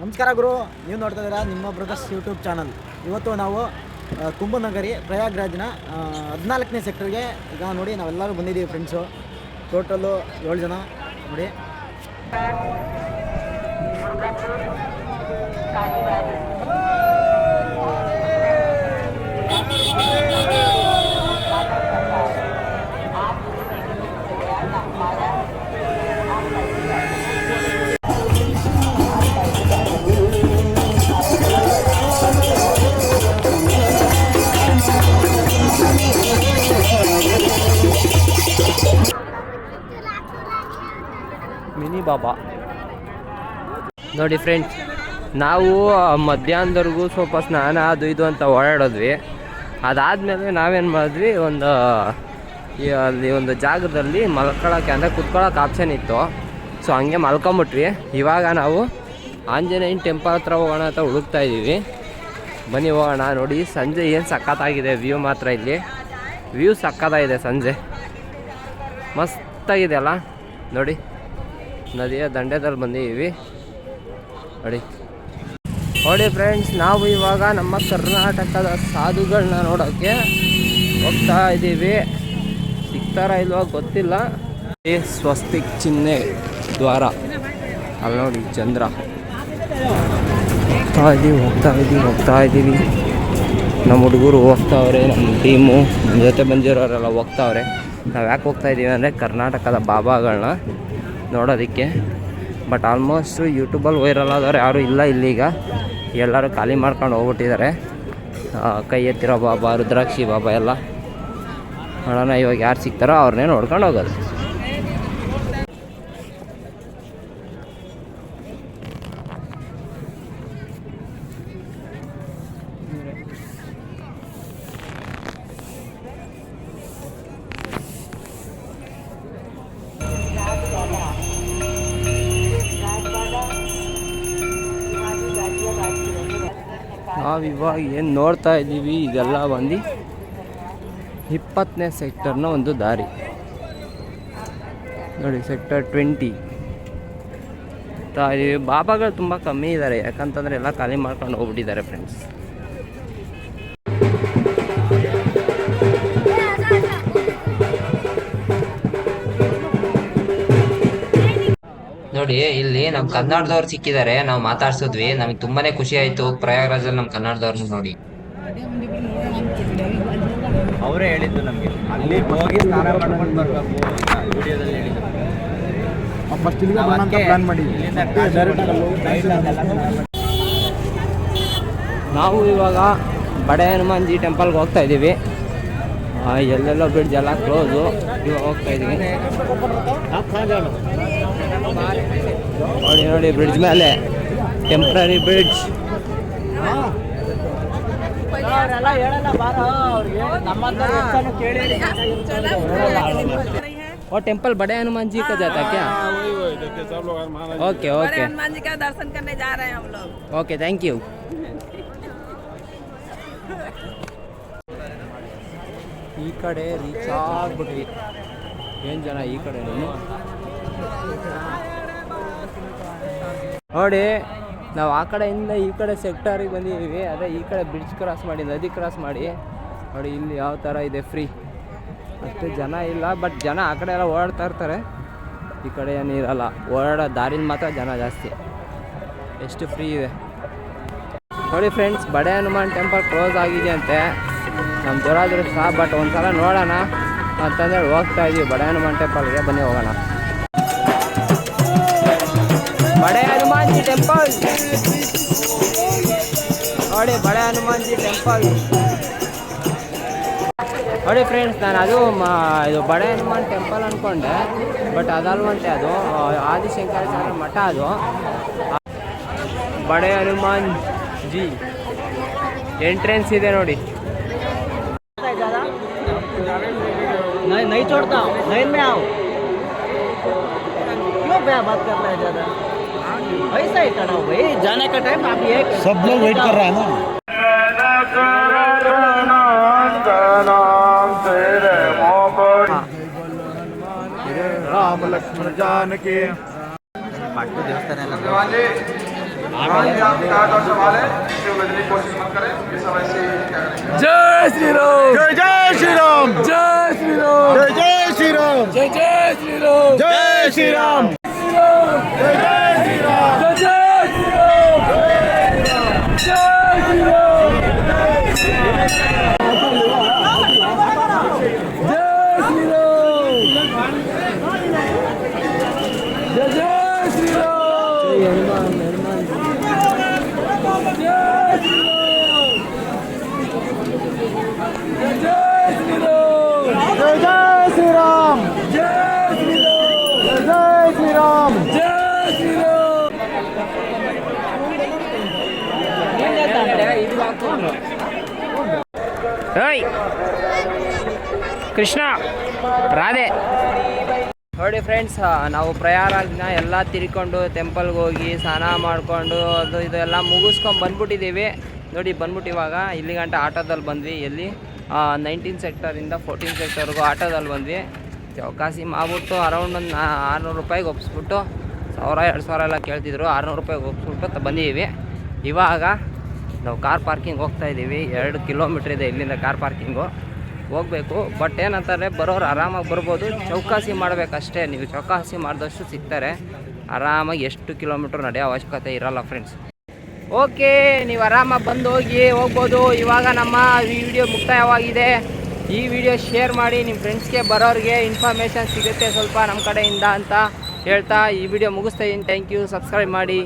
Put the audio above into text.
ನಮಸ್ಕಾರ ಗುರು. ನೀವು ನೋಡ್ತಾ ಇದ್ದೀರಾ ನಿಮ್ಮ ಬ್ರದರ್ಸ್ ಯೂಟ್ಯೂಬ್ ಚಾನಲ್. ಇವತ್ತು ನಾವು ಕುಂಭನಗರಿ ಪ್ರಯಾಗ್ರಾಜ್ನ ಹದಿನಾಲ್ಕನೇ ಸೆಕ್ಟರ್ಗೆ ಈಗ ನೋಡಿ ನಾವೆಲ್ಲರೂ ಬಂದಿದ್ದೀವಿ ಫ್ರೆಂಡ್ಸು ಟೋಟಲು ಏಳು ಜನ, ನೋಡಿ. ಬಾಬಾ. ನೋಡಿ ಫ್ರೆಂಡ್ಸ್ ನಾವು ಮಧ್ಯಾಹ್ನದವರೆಗೂ ಸ್ವಲ್ಪ ಸ್ನಾನ, ಅದು ಇದು ಅಂತ ಓಡಾಡಿದ್ವಿ. ಅದಾದಮೇಲೆ ನಾವೇನು ಮಾಡಿದ್ವಿ, ಒಂದು ಅಲ್ಲಿ ಒಂದು ಜಾಗದಲ್ಲಿ ಮಲ್ಕೊಳ್ಳೋಕ್ಕೆ ಅಂದರೆ ಕುತ್ಕೊಳ್ಳೋಕೆ ಆಪ್ಷನ್ ಇತ್ತು. ಸೊ ಹಂಗೆ ಮಲ್ಕೊಂಬಿಟ್ವಿ. ಇವಾಗ ನಾವು ಆಂಜನೇಯನ ಟೆಂಪಲ್ ಹತ್ರ ಹೋಗೋಣ ಅಂತ ಹುಡುಕ್ತಾ ಇದ್ದೀವಿ. ಬನ್ನಿ ಹೋಗೋಣ ನೋಡಿ, ಸಂಜೆ ಏನು ಸಕ್ಕತ್ತಾಗಿದೆ ವ್ಯೂ ಮಾತ್ರ ಇಲ್ಲಿ. ವ್ಯೂ ಸಕ್ಕತ್ತಾಗಿದೆ ಸಂಜೆ. ಮಸ್ತಾಗಿದೆ ಅಲ್ಲ? ನೋಡಿ. ನದಿಯ ದಂಡೆದಲ್ಲಿ ಬಂದಿದ್ದೀವಿ. ನೋಡಿ. ನೋಡಿ ಫ್ರೆಂಡ್ಸ್ ನಾವು ಇವಾಗ ನಮ್ಮ ಕರ್ನಾಟಕದ ಸಾಧುಗಳನ್ನ ನೋಡೋಕ್ಕೆ ಹೋಗ್ತಾ ಇದ್ದೀವಿ. ಸಿಗ್ತಾರ ಇಲ್ವೋ ಗೊತ್ತಿಲ್ಲ. ಏ ಸ್ವಸ್ತಿಕ್ ಚಿಹ್ನೆ ದ್ವಾರ. ಅಲ್ಲಿ ನೋಡಿ ಚಂದ್ರ. ಹೋಗ್ತಾ ಇದ್ದೀವಿ ಹೋಗ್ತಾ ಇದ್ದೀವಿ ಹೋಗ್ತಾ ಇದ್ದೀವಿ. ನಮ್ಮ ಹುಡುಗರು ಹೋಗ್ತಾವ್ರೆ, ನಮ್ಮ ಟೀಮು. ನಮ್ಮ ಜೊತೆ ಬಂದಿರೋರೆಲ್ಲ ಹೋಗ್ತಾವ್ರೆ. ನಾವು ಯಾಕೆ ಹೋಗ್ತಾ ಇದ್ದೀವಿ ಅಂದರೆ ಕರ್ನಾಟಕದ ಬಾಬಾಗಳನ್ನ ನೋಡೋದಕ್ಕೆ. ಬಟ್ ಆಲ್ಮೋಸ್ಟ್ ಯೂಟ್ಯೂಬಲ್ಲಿ ವೈರಲ್ ಆದವ್ರು ಯಾರೂ ಇಲ್ಲ ಇಲ್ಲೀಗ. ಎಲ್ಲರೂ ಖಾಲಿ ಮಾಡ್ಕೊಂಡು ಹೋಗ್ಬಿಟ್ಟಿದ್ದಾರೆ. ಕೈ ಎತ್ತಿರೋ ಬಾಬಾ, ರುದ್ರಾಕ್ಷಿ ಬಾಬಾ ಎಲ್ಲ. ನೋಡೋಣ ಇವಾಗ ಯಾರು ಸಿಗ್ತಾರೋ ಅವ್ರನ್ನೇ ನೋಡ್ಕೊಂಡು ಹೋಗೋದು. ನಾವು ಇವಾಗ ಏನು ನೋಡ್ತಾ ಇದ್ದೀವಿ, ಇದೆಲ್ಲ ಬಂದು ಇಪ್ಪತ್ತನೇ ಸೆಕ್ಟರ್ನ ಒಂದು ದಾರಿ. ನೋಡಿ ಸೆಕ್ಟರ್ ಟ್ವೆಂಟಿ ಬಾಬಾಗಳು ತುಂಬ ಕಮ್ಮಿ ಇದ್ದಾರೆ ಯಾಕಂತಂದರೆ ಎಲ್ಲ ಖಾಲಿ ಮಾಡ್ಕೊಂಡು ಹೋಗ್ಬಿಟ್ಟಿದ್ದಾರೆ ಫ್ರೆಂಡ್ಸ್ ನೋಡಿ ಇಲ್ಲಿ ನಮ್ಮ ಕನ್ನಡದವ್ರು ಸಿಕ್ಕಿದ್ದಾರೆ ನಾವು ಮಾತಾಡ್ಸಿದ್ವಿ ನಮ್ಗೆ ತುಂಬಾನೇ ಖುಷಿ ಆಯ್ತು. ಪ್ರಯಾಗ್ರಾಜಲ್ಲಿ ನಮ್ಮ ಕನ್ನಡದವ್ರನ್ನ ನೋಡಿ. ಅವರೇ ಹೇಳಿದ್ದು ನಮಗೆ. ಅಲ್ಲಿ ಹೋಗಿ ಸ್ನಾನ ಮಾಡ್ಕೊಂಡು ಬರ್ಬೇಕು ಅಂತ ವಿಡಿಯೋದಲ್ಲಿ ಹೇಳಿದ್ರು ಫಸ್ಟ್ ಇಲ್ಲಿಗೆ ಬರೋಣ ಅಂತ ಪ್ಲಾನ್ ಮಾಡಿದ್ವಿ ನಾವು ಇವಾಗ ಬಡೆ ಹನುಮಾನ್ಜಿ ಟೆಂಪಲ್ಗೆ ಹೋಗ್ತಾ ಇದ್ದೀವಿ. ಆ, ಎಲ್ಲೆಲ್ಲೋ ಬ್ರಿಡ್ಜ್ ಎಲ್ಲ ಕ್ಲೋಸು ಇವಾಗ ಹೋಗ್ತಾ ಇದ್ದೀವಿ ನೋಡಿ ನೋಡಿ ಬ್ರಿಡ್ಜ್ ಮೇಲೆ ಟೆಂಪ್ರರಿ ಬ್ರಿಡ್ಜ್ और टेंपल बड़े हनुमान जी का जाता है क्या ओके बड़े ओके हनुमान जी का दर्शन करने जा रहे हैं हम लोग ಓಕೆ ಥ್ಯಾಂಕ್ ಯು ಈ ಕಡೆ ರೀಚ್ ಆಗ್ಬಿಟ್ವಿ ಏನು ಜನ ಈ ಕಡೆ ನೋಡಿ, ನಾವು ಆ ಕಡೆಯಿಂದ ಈ ಕಡೆ ಸೆಕ್ಟರಿಗೆ ಬಂದಿದ್ದೀವಿ. ಅದೇ ಈ ಕಡೆ ಬ್ರಿಡ್ಜ್ ಕ್ರಾಸ್ ಮಾಡಿ, ನದಿ ಕ್ರಾಸ್ ಮಾಡಿ. ನೋಡಿ, ಇಲ್ಲಿ ಯಾವ ಥರ ಇದೆ ಫ್ರೀ ಅಷ್ಟು ಜನ ಇಲ್ಲ ಬಟ್ ಜನ ಆ ಕಡೆ ಎಲ್ಲ ಓಡಾಡ್ತಾ ಇರ್ತಾರೆ. ಈ ಕಡೆ ಏನಿರಲ್ಲ ಓಡಾಡೋ ದಾರಿನ ಮಾತ್ರ ಜನ ಜಾಸ್ತಿ. ಎಷ್ಟು ಫ್ರೀ ಇದೆ. ನೋಡಿ friends Bade Hanuman temple close ಆಗಿದೆ ಅಂತೆ ನಮ್ಮ ದುರಾದೃಷ್ಟ ಬಟ್ ಒಂದ್ಸಲ ನೋಡೋಣ. ಅಂತಂದೇಳಿ ಹೋಗ್ತಾ ಇದೀವಿ. ಹನುಮಾನ್ ಟೆಂಪಲ್ಗೆ ಬನ್ನಿ, ಹೋಗೋಣ. ಬಡೆ ಹನುಮಾನ್ ಜಿ ಟೆಂಪಲ್ ನೋಡಿ ಬಡೆ ಹನುಮಾನ್ ಜಿ ಟೆಂಪಲ್ ನೋಡಿ ಫ್ರೆಂಡ್ಸ್ ನಾನು ಅದು ಇದು ಬಡೆ ಹನುಮಾನ್ ಟೆಂಪಲ್ ಅಂದ್ಕೊಂಡೆ ಬಟ್ ಅದಲ್ವಂತೆ ಅದು ಆದಿಶಂಕರಾಚಾರ್ಯ ಮಠ ಅದು. ಬಡೆ ಹನುಮಾನ್ ಜಿ ಎಂಟ್ರೆನ್ಸ್ ಇದೆ ನೋಡಿ. नहीं छोड़ता हूँ। लाइन में आओ। क्यों क्या बात कर रहा है ज़्यादा? ऐसा ही खड़ा भाई जाने का टाइम आप ये सब लोग वेट कर रहा है ना। जय श्री राम। जय श्री राम। जय ಶ್ರೀರಾಮ್ ಜೈ ಜೈ ಶ್ರೀರಾಮ್ ಜೈ ಶ್ರೀರಾಮ್ ಜೈ ಜೈ ಶ್ರೀರಾಮ್ ಜೈ ಜೈ ಓಯ್ ಕೃಷ್ಣ ರಾಧೆ. ನೋಡಿ ಫ್ರೆಂಡ್ಸ್ ನಾವು ಪ್ರಯಾರಾಜ್ನ ಎಲ್ಲ ತಿರ್ಕೊಂಡು ಟೆಂಪಲ್ಗೆ ಹೋಗಿ ಸ್ನಾನ ಮಾಡಿಕೊಂಡು ಅದು ಇದು ಎಲ್ಲ ಮುಗಿಸ್ಕೊಂಡು ಬಂದ್ಬಿಟ್ಟಿದ್ದೀವಿ. ನೋಡಿ ಬಂದ್ಬಿಟ್ಟು ಇವಾಗ ಇಲ್ಲಿ ಗಂಟ ಆಟೋದಲ್ಲಿ ಬಂದ್ವಿ. ಎಲ್ಲಿ? ನೈನ್ಟೀನ್ ಸೆಕ್ಟರಿಂದ ಫೋರ್ಟೀನ್ ಸೆಕ್ಟರ್ಗೂ ಆಟೋದಲ್ಲಿ ಬಂದ್ವಿ. ಚೌಕಾಸಿ ಮಾಡ್ಬಿಟ್ಟು ಅರೌಂಡ್ ಒಂದು ಆರುನೂರು ರೂಪಾಯಿಗೆ ಒಪ್ಪಿಸ್ಬಿಟ್ಟು ಸಾವಿರ, ಎರಡು ಸಾವಿರ ಎಲ್ಲ ಕೇಳ್ತಿದ್ರು. ಆರುನೂರು ರೂಪಾಯಿಗೆ ಒಪ್ಪಿಸ್ಬಿಟ್ಟು ಬಂದಿದ್ದೀವಿ ಇವಾಗ ನಾವು ಕಾರ್ ಪಾರ್ಕಿಂಗ್ ಹೋಗ್ತಾ ಇದ್ದೀವಿ ಎರಡು ಕಿಲೋಮೀಟ್ರ್ ಇದೆ ಇಲ್ಲಿಂದ ಕಾರ್ ಪಾರ್ಕಿಂಗು ಹೋಗಬೇಕು. ಬಟ್ ಏನಂತಾರೆ, ಬರೋರು ಆರಾಮಾಗಿ ಬರ್ಬೋದು. ಚೌಕಾಸಿ ಮಾಡಬೇಕಷ್ಟೇ. ನೀವು ಚೌಕಾಸಿ ಮಾಡಿದಷ್ಟು ಸಿಗ್ತಾರೆ. ಆರಾಮಾಗಿ ಎಷ್ಟು ಕಿಲೋಮೀಟ್ರ್ ನಡೆಯೋ ಅವಶ್ಯಕತೆ ಇರಲ್ಲ ಫ್ರೆಂಡ್ಸ್ ಓಕೆ, ನೀವು ಆರಾಮಾಗಿ ಬಂದು ಹೋಗಿ ಹೋಗ್ಬೋದು. ಇವಾಗ ನಮ್ಮ ಈ ವಿಡಿಯೋ ಮುಕ್ತಾಯವಾಗಿದೆ. ಈ ವಿಡಿಯೋ ಶೇರ್ ಮಾಡಿ, ನಿಮ್ಮ ಫ್ರೆಂಡ್ಸ್ಗೆ ಬರೋರಿಗೆ ಇನ್ಫಾರ್ಮೇಷನ್ ಸಿಗುತ್ತೆ ಸ್ವಲ್ಪ ನಮ್ಮ ಕಡೆಯಿಂದ ಅಂತ ಹೇಳ್ತಾ ಈ ವಿಡಿಯೋ ಮುಗಿಸ್ತಾ ಇದ್ದೀನಿ. ಥ್ಯಾಂಕ್ ಯು ಸಬ್ಸ್ಕ್ರೈಬ್ ಮಾಡಿ.